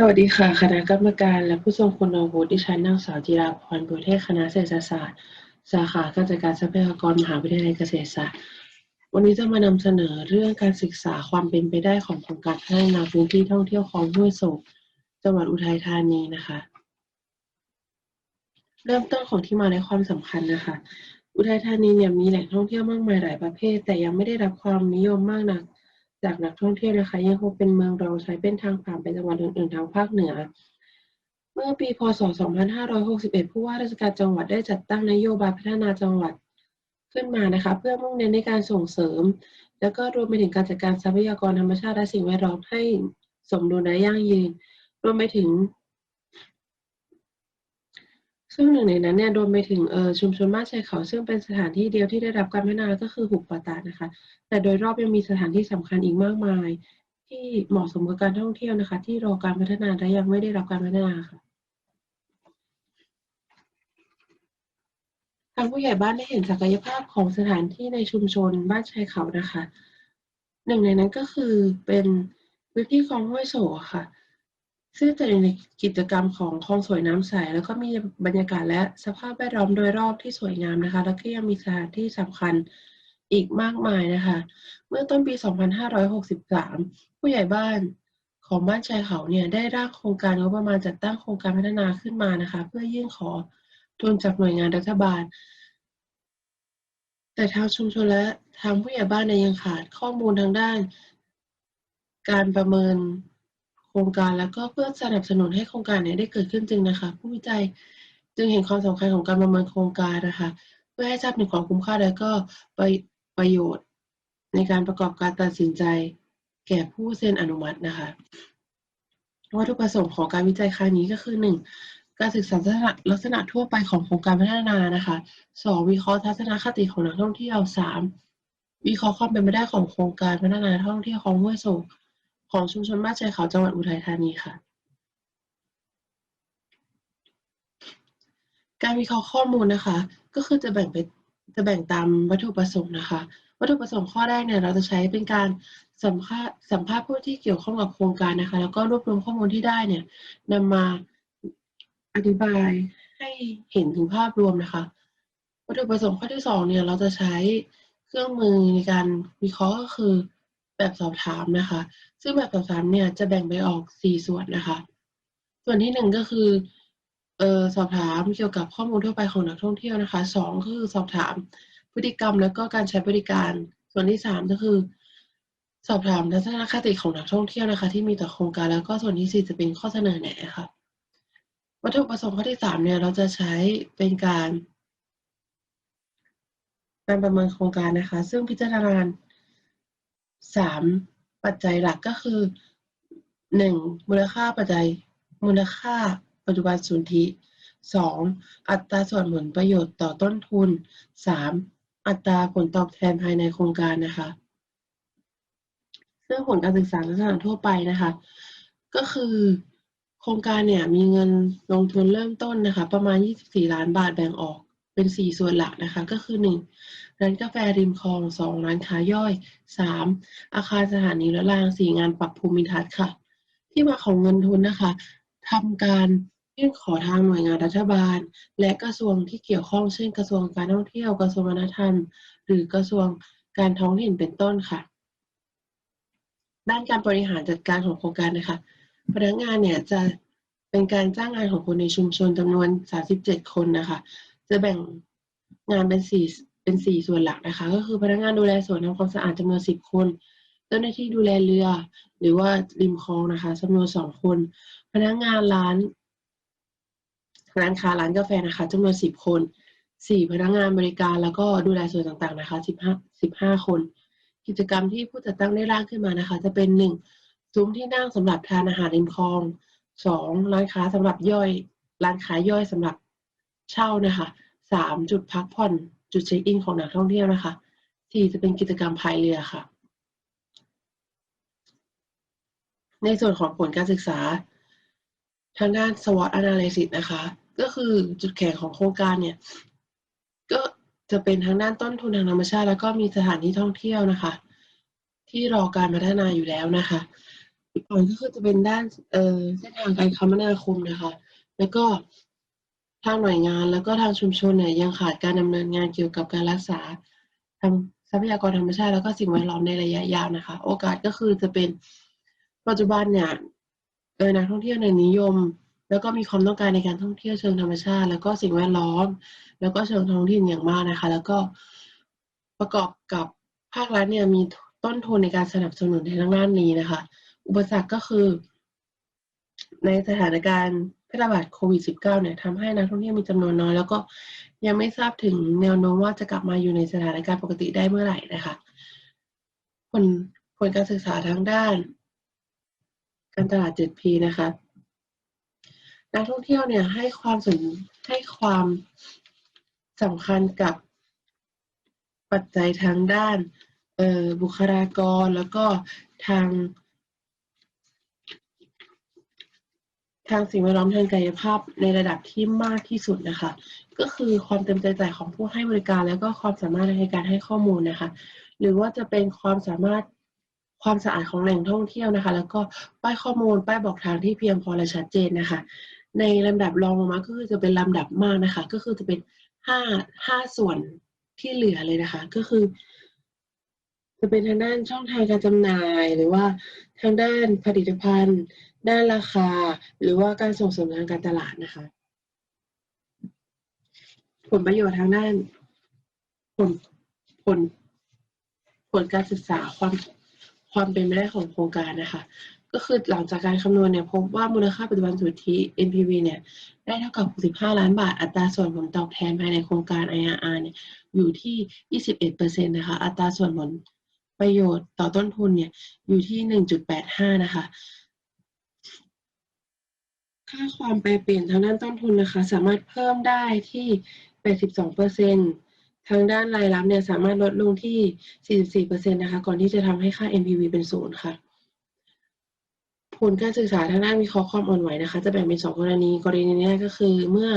สวัสดีค่ะ คณะกรรมการและผู้ทรงคุณวุฒิดิฉันนางสาวจิราพรบุญเทศคณะเศรษฐศาสตร์ สาขาการจัดการทรัพยากรมหาวิทยาลัยเกษตรศาสตร์ วันนี้จะมานำเสนอเรื่องการศึกษาความเป็นไปได้ของโครงการพัฒนาพื้นที่ท่องเที่ยวคลองห้วยโศกจังหวัดอุทัยธานีนะคะ เริ่มต้นของที่มาและความสำคัญนะคะ อุทัยธานีเนี่ยมีแหล่งท่องเที่ยวมากมายหลายประเภท แต่ยังไม่ได้รับความนิยมมากนัก จากนักท่องเที่ยวนะคะ ยังคงเป็นเมืองรองใช้เป็นทางผ่านไปจังหวัดอื่นๆทางภาคเหนือ เมื่อปีพศ 2561 ผู้ว่าราชการจังหวัดได้จัดตั้งนโยบายพัฒนาจังหวัดขึ้นมานะคะ เพื่อมุ่งเน้นในการส่งเสริม แล้วก็รวมไปถึงการจัดการทรัพยากรธรรมชาติและสิ่งแวดล้อมให้สมดุลและยั่งยืน รวมไปถึง ซึ่งหนึ่งในนั้นเนี่ยรวมไปถึงเออชุมชนบ้านชายเขา ซึ่งเป็นสถานที่เดียวที่ได้รับการพัฒนาก็คือหุบป่าตาดนะคะ แต่โดยรอบยังมีสถานที่สำคัญอีกมากมาย ที่เหมาะสมกับการท่องเที่ยวนะคะ ที่รอการพัฒนาและยังไม่ได้รับการพัฒนาค่ะทางผู้ใหญ่บ้านได้เห็นศักยภาพของสถานที่ในชุมชนบ้านชายเขานะคะ หนึ่งในนั้นก็คือเป็นพื้นที่คลองห้วยโสอะค่ะ ซึ่งจะอยู่ในกิจกรรมของคลองสวยน้ำใส แล้วก็มีบรรยากาศและสภาพแวดล้อมโดยรอบที่สวยงามนะคะ แล้วก็ยังมีสถานที่สำคัญอีกมากมายนะคะ เมื่อต้นปี 2563 ผู้ใหญ่บ้านของบ้านชายเขาเนี่ยได้ร่างโครงการงบประมาณจัดตั้งโครงการพัฒนาขึ้นมานะคะ เพื่อยื่นขอทุนจากหน่วยงานรัฐบาล แต่ทางชุมชนและทางผู้ใหญ่บ้านเนี่ยยังขาดข้อมูลทางด้าน การประเมิน โครงการ แล้วก็เพื่อสนับสนุนให้โครงการเนี่ยได้เกิดขึ้นจริงนะคะ ผู้วิจัยจึงเห็นความสำคัญของการประเมินโครงการนะคะเพื่อให้ทราบถึงความคุ้มค่าและก็ประประโยชน์ ในการประกอบการตัดสินใจแก่ผู้เซ็นอนุมัตินะคะวัตถุประสงค์ของการวิจัยครั้งนี้ก็คือ 1. การศึกษาลักษณะลักษณะทั่วไปของโครงการพัฒนานะคะ 2. วิเคราะห์ทัศนคติของนักท่องเที่ยว 3. วิเคราะห์ความเป็นไปได้ของโครงการพัฒนาท่องเที่ยวของห้วยโศก ของชุมชนบ้านชายเขาจังหวัดอุทัยธานีค่ะ การวิเคราะห์ข้อมูลนะคะ ก็คือจะแบ่งไปจะแบ่งตามวัตถุประสงค์นะคะ วัตถุประสงค์ข้อแรกเนี่ยเราจะใช้เป็นการสัมภาษณ์สัมภาษณ์ผู้ที่เกี่ยวข้องกับโครงการนะคะ แล้วก็รวบรวมข้อมูลที่ได้เนี่ยนำมาอธิบายให้เห็นถึงภาพรวมนะคะ วัตถุประสงค์ข้อที่สองเนี่ยเราจะใช้เครื่องมือในการวิเคราะห์ก็คือ แบบสอบถามนะคะ ซึ่งแบบสอบถามเนี่ยจะแบ่งไปออกสี่ส่วนนะคะ ส่วนที่หนึ่งก็คือเอ่อสอบถามเกี่ยวกับข้อมูลทั่วไปของนักท่องเที่ยวนะคะสองก็คือสอบถามพฤติกรรมแล้วก็การใช้บริการ ส่วนที่สามก็คือ สอบถามทัศนคติของนักท่องเที่ยวนะคะ ที่มีต่อโครงการแล้วก็ส่วนที่สี่จะเป็นข้อเสนอแนะค่ะวัตถุประสงค์ข้อที่สามเนี่ยเราจะใช้เป็นการ การประเมินโครงการนะคะ ซึ่งพิจารณา สามปัจจัยหลักก็คือหนึ่งมูลค่าปัจจัย มูลค่าปัจจุบันสุทธิสองอัตราส่วนผลประโยชน์ต่อต้นทุนสามอัตราผลตอบแทนภายในโครงการนะคะซึ่งผลการศึกษาลักษณะทั่วไปนะคะ ก็คือโครงการเนี่ยมีเงินลงทุนเริ่มต้นนะคะ ประมาณ 24 ล้านบาทแบ่งออก เป็น 4 ส่วนหลักนะคะ ก็คือ 1. ร้านกาแฟริมคลอง 2. ร้านค้าย่อย 3. อาคารสถานีและราง 4 งานปรับภูมิทัศน์ค่ะ ที่มาของเงินทุนนะคะทำการยื่นขอทางหน่วยงานรัฐบาล และกระทรวงที่เกี่ยวข้องเช่น กระทรวงการท่องเที่ยวกระทรวงวัฒนธรรม หรือกระทรวงการท้องถิ่นเป็นต้นค่ะ ด้านการบริหารจัดการของโครงการนะคะพนักงานเนี่ยจะเป็นการจ้างงานของคนในชุมชนจำนวน 37 คนนะคะ จะแบ่งงานเป็นสี่เป็นสี่ส่วนหลักนะคะ ก็คือพนักงานดูแลสวนทำความสะอาดจำนวน10คน เจ้าหน้าที่ดูแลเรือ หรือว่าริมคลองนะคะจำนวนสองคน พนักงานร้านร้านค้าร้านกาแฟนะคะจำนวน10คน4พนักงานบริการแล้วก็ดูแลส่วนต่างๆนะคะ15 15คน กิจกรรมที่ผู้จัดตั้งได้ร่างขึ้นมานะคะ จะเป็น 1. ซุ้มที่นั่งสำหรับทานอาหารริมคลอง 2. ร้านค้าสำหรับย่อย ร้านค้าย่อยสำหรับ เช่านะคะ 3. จุดพักผ่อนจุดเช็คอินของนักท่องเที่ยวนะคะ 4. จะเป็นกิจกรรมพายเรือค่ะ ในส่วนของผลการศึกษา ทางด้าน SWOT analysis นะคะ ก็คือจุดแข็งของโครงการเนี่ย ก็จะเป็นทางด้านต้นทุนทางธรรมชาติ แล้วก็มีสถานที่ท่องเที่ยวนะคะ ที่รอการพัฒนาอยู่แล้วนะคะจุดอ่อนก็คือจะเป็นด้านเอ่อเส้นทางการคมนาคมนะคะ แล้วก็ ทางหน่วยงานแล้วก็ทางชุมชนเนี่ยยังขาดการดำเนินงานเกี่ยวกับการรักษาทางทรัพยากรธรรมชาติแล้วก็สิ่งแวดล้อมในระยะยาวนะคะ โอกาสก็คือจะเป็นปัจจุบันเนี่ยเออนักท่องเที่ยวเนี่ยนิยม แล้วก็มีความต้องการในการท่องเที่ยวเชิงธรรมชาติ แล้วก็สิ่งแวดล้อม แล้วก็เชิงท้องถิ่นอย่างมากนะคะ แล้วก็ประกอบกับภาครัฐเนี่ยมีต้นทุนในการสนับสนุนในทางด้านนี้นะคะ อุปสรรคก็คือ ในสถานการณ์ แพร่ระบาดโควิด -19 เนี่ยทำให้นักท่องเที่ยวมีจำนวนน้อย แล้วก็ยังไม่ทราบถึงแนวโน้มว่าจะกลับมาอยู่ในสถานการณ์ปกติได้เมื่อไหร่นะคะผลผลการศึกษาทางด้าน การตลาด 7P นะคะ นักท่องเที่ยวเนี่ยให้ความสนให้ความสำคัญกับปัจจัยทางด้านบุคลากรแล้วก็ทาง ทางสิ่งแวดล้อมทางกายภาพในระดับที่มากที่สุดนะคะ ก็คือความเต็มใจจ่ายของผู้ให้บริการ แล้วก็ความสามารถในการให้ข้อมูลนะคะ หรือว่าจะเป็นความสามารถความสะอาดของแหล่งท่องเที่ยวนะคะ แล้วก็ป้ายข้อมูลป้ายบอกทางที่เพียงพอและชัดเจนนะคะ ในลำดับรองลงมาก็คือจะเป็นลำดับมากนะคะ ก็คือจะเป็นห้าห้าส่วนที่เหลือเลยนะคะ ก็คือ จะเป็นทางด้านช่องทางการจำหน่าย หรือว่าทางด้านผลิตภัณฑ์ ด้านราคา หรือว่าการส่งเสริมทางการตลาดนะคะ ผลประโยชน์ทางด้าน ผลผลผลการศึกษาความความเป็นไปได้ของโครงการนะคะ ก็คือหลังจากการคำนวณเนี่ยพบว่ามูลค่าปัจจุบันสุทธิ NPV เนี่ยได้เท่ากับ 65 ล้านบาท อัตราส่วนผลตอบแทนภายในโครงการ IRR เนี่ยอยู่ที่ 21%นะคะ อัตราส่วนผลประโยชน์ต่อต้นทุนเนี่ยอยู่ที่ 1.85 นะคะ ค่าความแปรเปลี่ยนทางด้านต้นทุนนะคะ สามารถเพิ่มได้ที่ 82%ทางด้านรายรับเนี่ยสามารถลดลงที่ 44%นะคะ ก่อนที่จะทำให้ค่า NPV เป็นศูนย์ค่ะ ผลการศึกษาทางด้านวิเคราะห์ความอ่อนไหวนะคะ จะแบ่งเป็น 2 กรณี กรณีแรกก็คือเมื่อ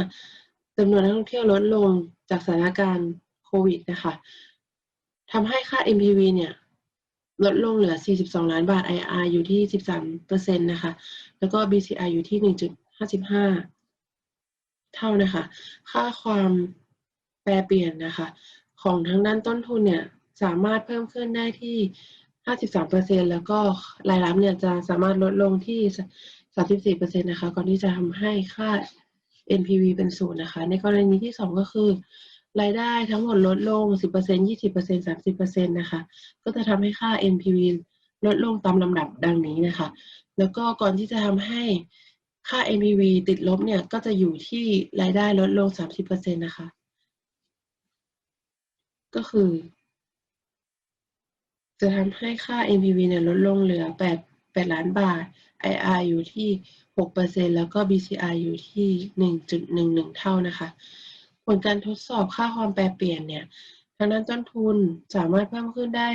จำนวนนักท่องเที่ยวลดลงจากสถานการณ์โควิดนะคะทำให้ค่า NPV เนี่ยลดลงเหลือ 42 ล้านบาท IR อยู่ที่ 13%นะคะ แล้วก็ BCI อยู่ที่ 55 เท่านะคะ ค่าความแปรเปลี่ยนนะคะ ของทางด้านต้นทุนเนี่ยสามารถเพิ่มขึ้นได้ที่ 53%แล้วก็รายรับเนี่ยจะสามารถลดลงที่ 34%นะคะ ก่อนที่จะทำให้ค่า NPV เป็นศูนย์นะคะ ในกรณีที่ 2 ก็คือ รายได้ทั้งหมดลดลง 10% 20% 30%นะคะ ก็จะทำให้ค่า NPV ลดลงตามลำดับดังนี้นะคะ แล้วก็ก่อนที่จะทำให้ ค่า NPV ติดลบเนี่ยก็จะอยู่ที่รายได้ลดลง 30%นะคะ ก็คือ จะทำให้ค่า NPV เนี่ยลดลงเหลือ 8 8 ล้านบาท IR อยู่ที่ 6%แล้วก็ BCI อยู่ที่ 1.11 เท่านะคะ ผลการทดสอบค่าความแปรเปลี่ยนเนี่ย ทางด้านต้นทุนสามารถเพิ่มขึ้นได้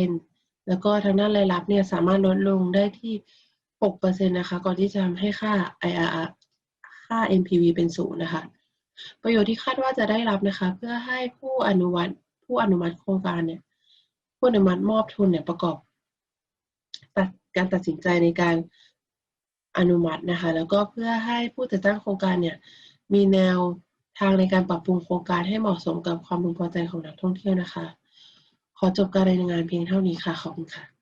10%แล้วก็ทางด้านรายรับเนี่ยสามารถลดลงได้ที่ 6%นะคะ ก่อนที่จะทำให้ค่า IRR ค่า NPV เป็นศูนย์นะคะ ประโยชน์ที่คาดว่าจะได้รับนะคะ เพื่อให้ผู้อนุมัติผู้อนุมัติโครงการเนี่ยผู้อนุมัติมอบทุนเนี่ยประกอบตัดการตัดสินใจในการอนุมัตินะคะ แล้วก็เพื่อให้ผู้จัดตั้งโครงการเนี่ยมีแนวทางในการปรับปรุงโครงการให้เหมาะสมกับความพึงพอใจของนักท่องเที่ยวนะคะ ขอจบการรายงานเพียงเท่านี้ค่ะ ขอบคุณค่ะ